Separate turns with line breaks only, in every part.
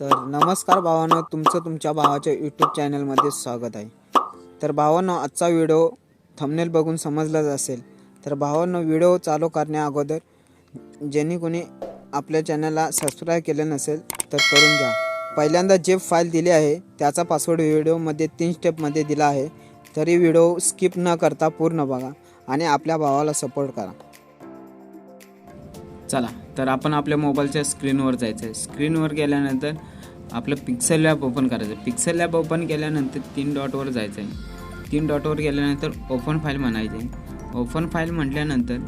तर नमस्कार भावांनो तुमचं तुमच्या भावाच्या यूट्यूब चॅनलमध्ये स्वागत आहे. तर भावांनो आजचा व्हिडिओ थंबनेल बघून समजलाच असेल. तर भावांनो व्हिडिओ चालू करण्या अगोदर ज्यांनी कोणी आपल्या चॅनलला सबस्क्राईब केलं नसेल तर करून घ्या. पहिल्यांदा जे फाईल दिली आहे त्याचा पासवर्ड व्हिडिओमध्ये तीन स्टेपमध्ये दिला आहे. तरी व्हिडिओ स्किप न करता पूर्ण बघा आणि आपल्या भावाला सपोर्ट करा.
चला तर आपण आपल्या मोबाईलच्या स्क्रीनवर जायचं आहे स्क्रीनवर गेल्यानंतर आपलं पिक्सेल लॅब ओपन करायचं पिक्सेल लॅब ओपन केल्यानंतर तीन डॉटवर जायचं आहे तीन डॉटवर गेल्यानंतर ओपन फाईल म्हणायचं. आहे ओपन फाईल म्हटल्यानंतर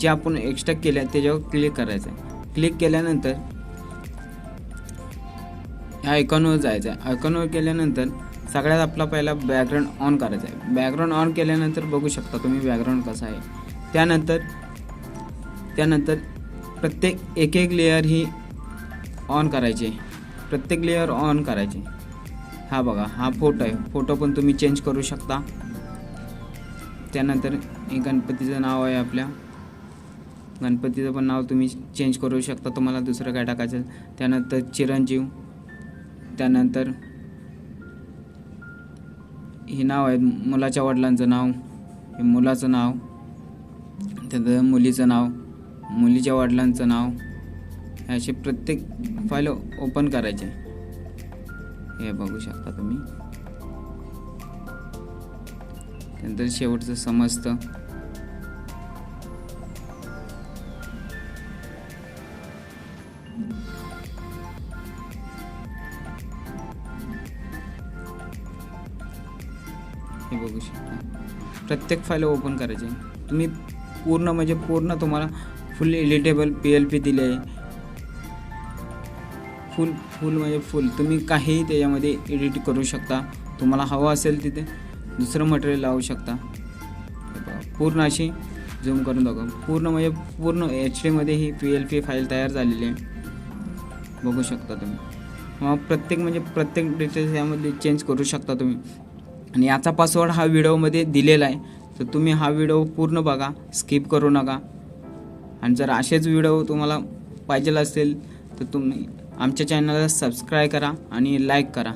जे आपण एक्स्ट्रा केलं आहे त्याच्यावर क्लिक करायचं आहे क्लिक केल्यानंतर ह्या आयकॉनवर जायचं आहे आयकॉनवर गेल्यानंतर सगळ्यात आपला पहिला बॅकग्राऊंड ऑन करायचा आहे बॅकग्राऊंड ऑन केल्यानंतर बघू शकता तुम्ही बॅकग्राऊंड कसा आहे. त्यानंतर त्यानंतर प्रत्येक एक एक लेअर ही ऑन करायची. प्रत्येक लेअर ऑन करायची. हा बघा हा फोटो आहे. फोटो पण तुम्ही चेंज करू शकता. त्यानंतर हे गणपतीचं नाव आहे आपल्या. गणपतीचं पण नाव तुम्ही चेंज करू शकता. तुम्हाला दुसरं काय टाकायचं? त्यानंतर चिरंजीव. त्यानंतर हे नाव आहे मुलाच्या वडिलांचं नाव. हे मुलाचं नाव. त्यानंतर मुलीचं नाव. मुलीच्या वडिलांचं नाव हे असे प्रत्येक फाईल ओपन करायचे. हे बघू शकता तुम्ही. त्यानंतर शेवटचं समजतं हे बघू शकता. प्रत्येक फाईल ओपन करायचे. तुम्ही पूर्ण म्हणजे पूर्ण तुम्हाला full editable P L P दिले आहे. फुल फुल म्हणजे फुल. तुम्ही काहीही त्याच्यामध्ये एडिट करू शकता. तुम्हाला हवं असेल तिथे दुसरं मटेरियल लावू शकता. पूर्ण अशी झूम करून दाखव. पूर्ण म्हणजे पूर्ण एच डीमध्ये ही पी एल पी फाईल तयार झालेली आहे. बघू शकता तुम्ही. मग प्रत्येक म्हणजे प्रत्येक डिटेल्स यामध्ये चेंज करू शकता तुम्ही. आणि याचा पासवर्ड हा व्हिडिओमध्ये दिलेला आहे. तर तुम्ही हा व्हिडिओ पूर्ण बघा. स्किप करू नका. आणि जर असेच व्हिडिओ तुम्हाला पाहिजे असेल तर तुम्ही आमच्या चॅनलला सबस्क्राईब करा आणि लाईक करा.